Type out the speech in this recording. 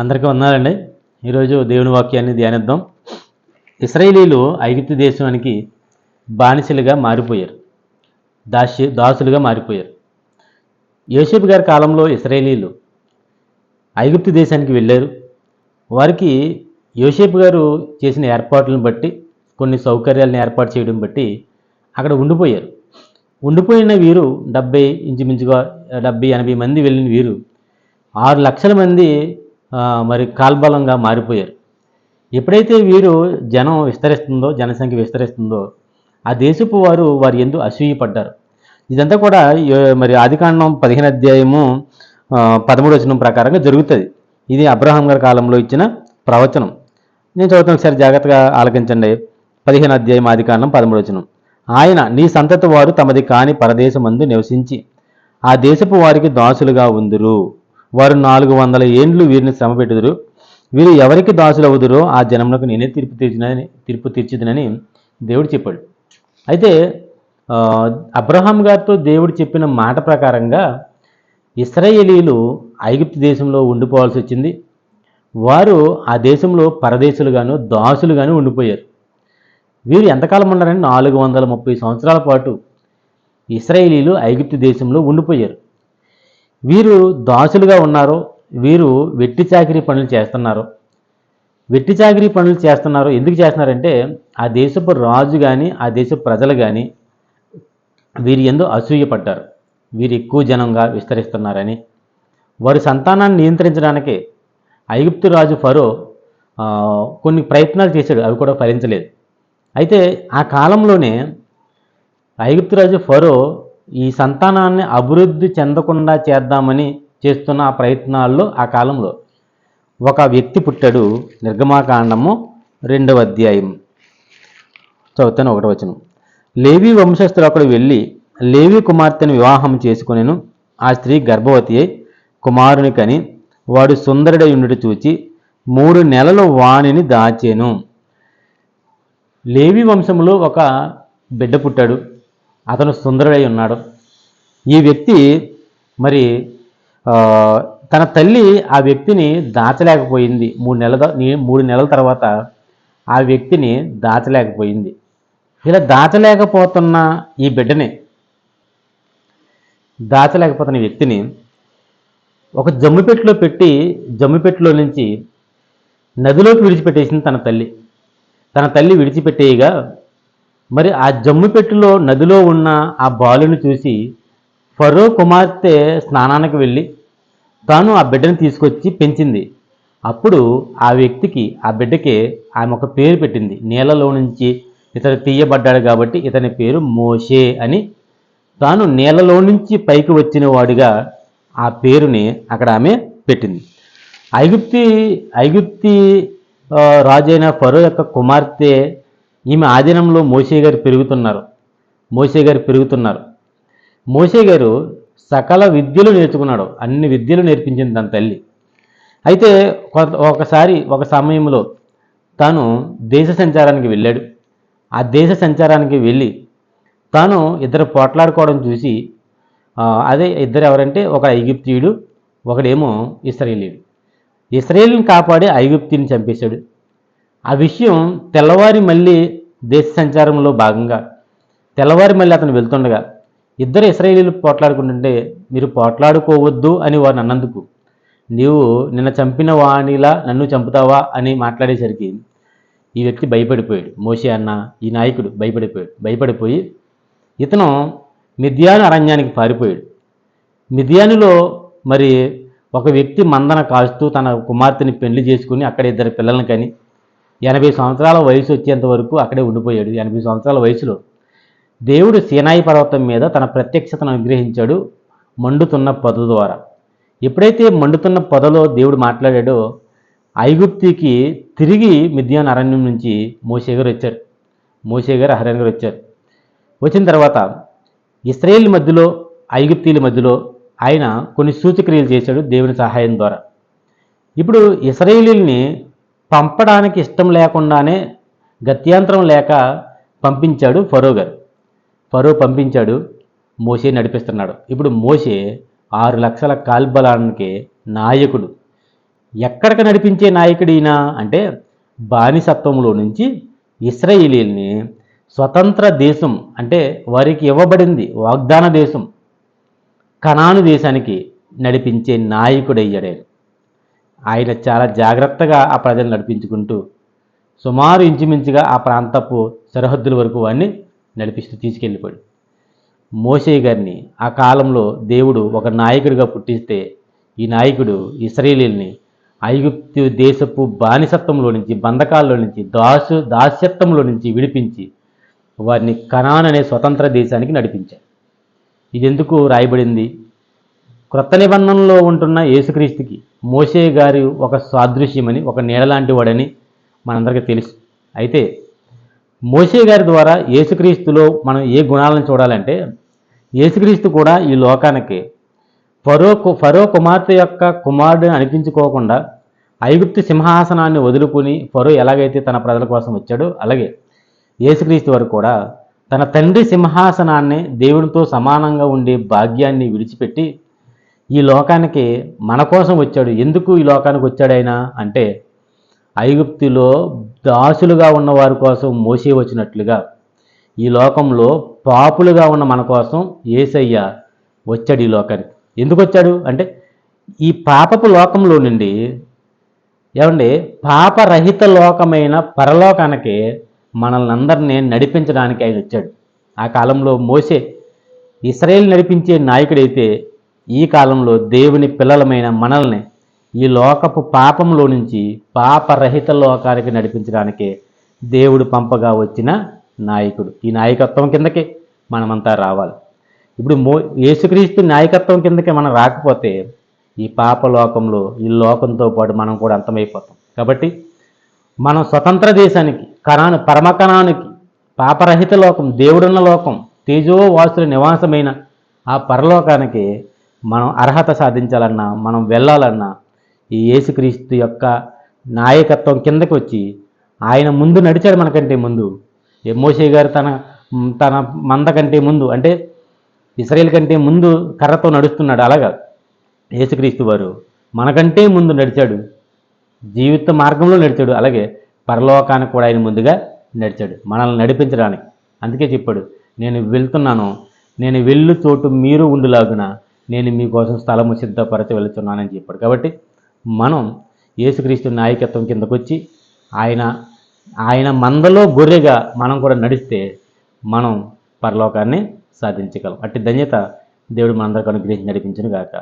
అందరికీ ఉన్నారండి ఈరోజు దేవుని వాక్యాన్ని ధ్యానిద్దాం. ఇస్రాయేలీలు ఐగుప్తు దేశానికి బానిసలుగా మారిపోయారు. దాసి దాసులుగా మారిపోయారు. యోసేపు గారి కాలంలో ఇస్రాయేలీలు ఐగుప్తు దేశానికి వెళ్ళారు. వారికి యోసేపు గారు చేసిన ఏర్పాట్లను బట్టి కొన్ని సౌకర్యాలను ఏర్పాటు చేయడం బట్టి అక్కడ ఉండిపోయారు. ఉండిపోయిన వీరు డెబ్బై ఇంచుమించుగా డెబ్బై ఎనభై మంది వెళ్ళిన వీరు ఆరు లక్షల మంది మరి కాల్బలంగా మారిపోయారు. ఎప్పుడైతే వీరు జనం విస్తరిస్తుందో జనసంఖ్య విస్తరిస్తుందో ఆ దేశపు వారు వారి ఎందు అసూయపడ్డారు. ఇదంతా కూడా మరి ఆదికాండం పదిహేను అధ్యాయము పదమూడు వచనం ప్రకారంగా జరుగుతుంది. ఇది అబ్రహాం గారి కాలంలో ఇచ్చిన ప్రవచనం. నేను చదువుతాను ఒకసారి జాగ్రత్తగా ఆలకించండి. పదిహేను అధ్యాయం ఆదికాండం పదమూడు వచనం. ఆయన నీ సంతతి వారు తమది కాని పరదేశమందు నివసించి ఆ దేశపు వారికి దాసులుగా ఉందురు. వారు నాలుగు వందల ఏండ్లు వీరిని శ్రమ పెట్టుదురు. వీరు ఎవరికి దాసులవుదురో ఆ జనములకు నేనే తీర్పు తీర్చినని తీర్పు తీర్చిదనని దేవుడు చెప్పాడు. అయితే అబ్రహాం గారితో దేవుడు చెప్పిన మాట ప్రకారంగా ఇస్రాయేలీలు ఐగుప్తు దేశంలో ఉండిపోవాల్సి వచ్చింది. వారు ఆ దేశంలో పరదేశులుగాను దాసులుగాను ఉండిపోయారు. వీరు ఎంతకాలం ఉన్నారంటే నాలుగు వందల ముప్పై సంవత్సరాల పాటు ఇస్రాయేలీలు ఐగుప్తు దేశంలో ఉండిపోయారు. వీరు దాసులుగా ఉన్నారు వీరు వెట్టి చాకిరీ పనులు చేస్తున్నారు. వెట్టి చాకిరీ పనులు చేస్తున్నారు. ఎందుకు చేస్తున్నారంటే ఆ దేశపు రాజు కానీ ఆ దేశపు ప్రజలు కానీ వీరి ఎందు అసూయపడ్డారు. వీరు ఎక్కువ జనంగా విస్తరిస్తున్నారని. వారి సంతానాన్ని నియంత్రించడానికి ఐగుప్తు రాజు ఫరో కొన్ని ప్రయత్నాలు చేశాడు. అవి కూడా ఫలించలేదు. అయితే ఆ కాలంలోనే ఐగుప్తు రాజు ఫరో ఈ సంతానాన్ని అభివృద్ధి చెందకుండా చేద్దామని చేస్తున్న ఆ ప్రయత్నాల్లో ఆ కాలంలో ఒక వ్యక్తి పుట్టాడు. నిర్గమాకాండము రెండవ అధ్యాయం. చదువుతాను ఒకటి వచనం. లేవి వంశస్థులు అక్కడ వెళ్ళి లేవి కుమార్తెను వివాహం చేసుకునేను. ఆ స్త్రీ గర్భవతి అయి కుమారుని కని వాడు సుందరుడై ఉండుట చూచి మూడు నెలలు వాణిని దాచాను. లేవి వంశంలో ఒక బిడ్డ పుట్టాడు. అతను సుందరుడై ఉన్నాడు. ఈ వ్యక్తి మరి తన తల్లి ఆ వ్యక్తిని దాచలేకపోయింది. మూడు నెలల మూడు నెలల తర్వాత ఆ వ్యక్తిని దాచలేకపోయింది. ఇలా దాచలేకపోతున్న ఈ బిడ్డని దాచలేకపోతున్న వ్యక్తిని ఒక జమ్మిపెట్టులో పెట్టి జమ్మిపెట్టులో నుంచి నదిలోకి విడిచిపెట్టేసింది తన తల్లి. తన తల్లి విడిచిపెట్టేయగా మరి ఆ జమ్ముపెట్టులో నదిలో ఉన్న ఆ బాలుని చూసి ఫరో కుమార్తె స్నానానికి వెళ్ళి తాను ఆ బిడ్డను తీసుకొచ్చి పెంచింది. అప్పుడు ఆ వ్యక్తికి ఆ బిడ్డకి ఆమె ఒక పేరు పెట్టింది. నీళ్ళలో నుంచి ఇతను తీయబడ్డాడు కాబట్టి ఇతని పేరు మోషే అని తాను నీళ్ళలో నుంచి పైకి వచ్చిన వాడిగా ఆ పేరుని అక్కడ ఆమె పెట్టింది. ఐగుప్తి ఐగుప్తి రాజైన ఫరో యొక్క కుమార్తె ఈమె ఆధీనంలో మోసే గారు పెరుగుతున్నారు. మోసే గారు పెరుగుతున్నారు. మోసే గారు సకల విద్యలు నేర్చుకున్నాడు. అన్ని విద్యలు నేర్పించింది తన తల్లి. అయితే ఒకసారి ఒక సమయంలో తాను దేశ సంచారానికి వెళ్ళాడు. ఆ దేశ సంచారానికి వెళ్ళి తాను ఇద్దరు పోట్లాడుకోవడం చూసి అదే ఇద్దరు ఎవరంటే ఒక ఐగుప్తీయుడు ఒకడేమో ఇస్రాయేలీయుడు. ఇస్రాయేల్ని కాపాడి ఐగుప్తిని చంపేశాడు. ఆ విషయం తెల్లవారి మళ్ళీ దేశ సంచారంలో భాగంగా తెల్లవారి మళ్ళీ అతను వెళ్తుండగా ఇద్దరు ఇస్రాయేలీలు పోట్లాడుకుంటుంటే మీరు పోట్లాడుకోవద్దు అని వారు అన్నందుకు నీవు నిన్న చంపిన వాణిలా నన్ను చంపుతావా అని మాట్లాడేసరికి ఈ వ్యక్తి భయపడిపోయాడు. మోషే అన్న ఈ నాయకుడు భయపడిపోయాడు. భయపడిపోయి ఇతను మిథ్యాను అరణ్యానికి పారిపోయాడు. మిథియానులో మరి ఒక వ్యక్తి మందన కాస్తూ తన కుమార్తెని పెళ్ళి చేసుకుని అక్కడ ఇద్దరు పిల్లల్ని కానీ ఎనభై సంవత్సరాల వయసు వచ్చేంత వరకు అక్కడే ఉండిపోయాడు. ఎనభై సంవత్సరాల వయసులో దేవుడు సీనాయి పర్వతం మీద తన ప్రత్యక్షతను అనుగ్రహించాడు మండుతున్న పొద ద్వారా. ఎప్పుడైతే మండుతున్న పొదలో దేవుడు మాట్లాడాడో ఐగుప్తికి తిరిగి మిథ్యాన్ అరణ్యం నుంచి మోసేగారు వచ్చారు. మోసేగారు గారు గారు వచ్చారు. వచ్చిన తర్వాత ఇస్రాయేల్ మధ్యలో ఐగుప్తీల మధ్యలో ఆయన కొన్ని సూచక్రియలు చేశాడు దేవుని సహాయం ద్వారా. ఇప్పుడు ఇస్రాయేలీల్ని పంపడానికి ఇష్టం లేకుండానే గత్యంతరం లేక పంపించాడు ఫరో గారు. ఫరో పంపించాడు మోసే నడిపిస్తున్నాడు. ఇప్పుడు మోసే ఆరు లక్షల కాల్బలానికి నాయకుడు. ఎక్కడికి నడిపించే నాయకుడినా అంటే బానిసత్వంలో నుంచి ఇస్రాయేలీల్ని స్వతంత్ర దేశం అంటే వారికి ఇవ్వబడింది వాగ్దాన దేశం. కణాను దేశానికి నడిపించే నాయకుడయ్యాడు. ఆయన. చాలా జాగ్రత్తగా ఆ ప్రజలు నడిపించుకుంటూ సుమారు ఇంచుమించుగా ఆ ప్రాంతపు సరిహద్దుల వరకు వాడిని నడిపిస్తూ తీసుకెళ్ళిపోయాడు మోసే గారిని ఆ కాలంలో దేవుడు ఒక నాయకుడిగా పుట్టిస్తే ఈ నాయకుడు ఇస్రాయేలీల్ని ఐగుప్తు దేశపు బానిసత్వంలో నుంచి బంధకాల్లో నుంచి దాసు దాస్యత్వంలో నుంచి విడిపించి వారిని కనాన్ అనే స్వతంత్ర దేశానికి నడిపించారు ఇది ఎందుకు రాయబడింది క్రొత్త నిబంధనలో ఉంటున్న యేసుక్రీస్తుకి మోసే గారి ఒక సాదృశ్యమని ఒక నీడలాంటి వాడని మనందరికీ తెలుసు. అయితే మోసే గారి ద్వారా యేసుక్రీస్తులో మనం ఏ గుణాలను చూడాలంటే యేసుక్రీస్తు కూడా ఈ లోకానికి. ఫరో కు- ఫరో కుమార్తె యొక్క కుమారుడిని అనిపించుకోకుండా ఐగుప్తి సింహాసనాన్ని వదులుకుని ఫరో ఎలాగైతే తన ప్రజల కోసం వచ్చాడో అలాగే యేసుక్రీస్తు వారు కూడా తన తండ్రి సింహాసనాన్ని దేవునితో సమానంగా ఉండే భాగ్యాన్ని విడిచిపెట్టి ఈ లోకానికి మన కోసం వచ్చాడు. ఎందుకు ఈ లోకానికి వచ్చాడు ఆయన అంటే ఐగుప్తిలో దాసులుగా ఉన్న వారి కోసం మోసే వచ్చినట్లుగా ఈ లోకంలో పాపులుగా ఉన్న మన కోసం ఏసయ్య వచ్చాడు ఈ లోకానికి. ఎందుకు వచ్చాడు అంటే ఈ పాపపు లోకంలో నుండి ఏమండి పాపరహిత లోకమైన పరలోకానికి మనల్ని అందరినీ నడిపించడానికి ఆయన వచ్చాడు. ఆ కాలంలో మోసే ఇస్రాయేల్ నడిపించే నాయకుడైతే ఈ కాలంలో దేవుని పిల్లలమైన మనల్ని ఈ లోకపు పాపంలో నుంచి పాపరహిత లోకానికి నడిపించడానికే దేవుడు పంపగా వచ్చిన నాయకుడు. ఈ నాయకత్వం కిందకి మనమంతా రావాలి. ఇప్పుడు మో యేసుక్రీస్తు నాయకత్వం కిందకే మనం రాకపోతే ఈ పాప లోకంలో ఈ లోకంతో పాటు మనం కూడా అంతమైపోతాం. కాబట్టి మనం స్వతంత్ర దేశానికి కణాను పరమకణానికి పాపరహిత లోకం దేవుడున్న లోకం తేజో వాసుల నివాసమైన ఆ పరలోకానికి మనం అర్హత సాధించాలన్నా మనం వెళ్ళాలన్నా ఈ యేసుక్రీస్తు యొక్క నాయకత్వం కిందకి వచ్చి ఆయన ముందు నడిచాడు మనకంటే ముందు. మోషే గారు తన తన మంద కంటే ముందు అంటే ఇస్రాయేల్ కంటే ముందు కర్రతో నడుస్తున్నాడు. అలాగా యేసుక్రీస్తు వారు మనకంటే ముందు నడిచాడు. జీవిత మార్గంలో నడిచాడు. అలాగే పరలోకానికి కూడా ఆయన ముందుగా నడిచాడు. మనల్ని నడిపించడానికి. అందుకే చెప్పాడు నేను వెళ్తున్నాను. నేను వెళ్ళు చోటు మీరు ఉండులాగున. నేను మీకోసం స్థలము సిద్ధపరచి వెళుతున్నానని చెప్పాడు. కాబట్టి మనం యేసుక్రీస్తు నాయకత్వం కిందకు వచ్చి ఆయన ఆయన మందలో గొర్రెగా మనం కూడా నడిస్తే మనం పరలోకాన్ని సాధించగలం. అట్టి ధన్యత దేవుడు మనందరికి అనుగ్రహించి నడిపించను గాక